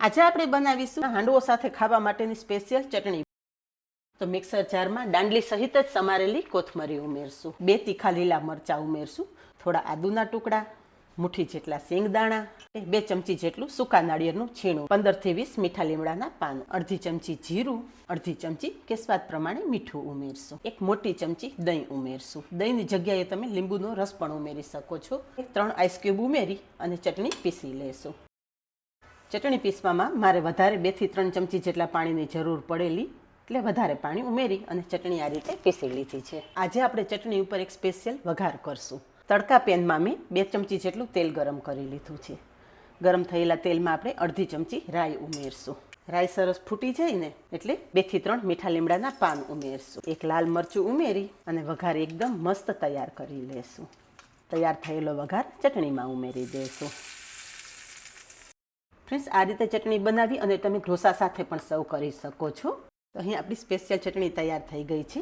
આજે આપણે બનાવીશું હાંડવો સાથે ખાવા માટેની સ્પેશિયલ ચટણી. તો મિક્સર જારમાં દાંડલી સહિત જ સમારેલી કોથમરી ઉમેરશું. બે તીખા લીલા મરચાં ઉમેરશું, થોડા આદુના ટુકડા, મુઠ્ઠી જેટલા શેંગદાણા બે ચમચી જેટલું સૂકા નાળિયેરનું છીણું પંદરથી વીસ મીઠા લીમડાના પાન, અડધી ચમચી જીરું, અડધી ચમચી કે સ્વાદ પ્રમાણે મીઠું ઉમેરશું. એક મોટી ચમચી દહીં ઉમેરશું. દહીંની જગ્યાએ તમે લીંબુનો રસ પણ ઉમેરી શકો છો. ત્રણ આઈસ ક્યુબ ઉમેરી અને ચટણી પીસી લેશું. ચટણી પીસવામાં મારે વધારે બેથી ત્રણ ચમચી જેટલા પાણીની જરૂર પડેલી, એટલે વધારે પાણી ઉમેરી અને ચટણી આ રીતે પીસી લીધી છે. આજે આપણે ચટણી ઉપર એક સ્પેશિયલ વઘાર કરશું. તડકા પેનમાં મેં બે ચમચી જેટલું તેલ ગરમ કરી લીધું છે. ગરમ થયેલા તેલમાં આપણે અડધી ચમચી રાઈ ઉમેરશું. રાઈ સરસ ફૂટી જાય ને એટલે બેથી ત્રણ મીઠા લીમડાના પાન ઉમેરશું. એક લાલ મરચું ઉમેરી અને વઘાર એકદમ મસ્ત તૈયાર કરી લેશું. તૈયાર થયેલો વઘાર ચટણીમાં ઉમેરી દેશું. ફ્રેન્ડ્સ, આ રીતે ચટણી બનાવી અને તમે ઢોસા સાથે પણ સર્વ કરી શકો છો. અહીં આપણી સ્પેશિયલ ચટણી તૈયાર થઈ ગઈ છે.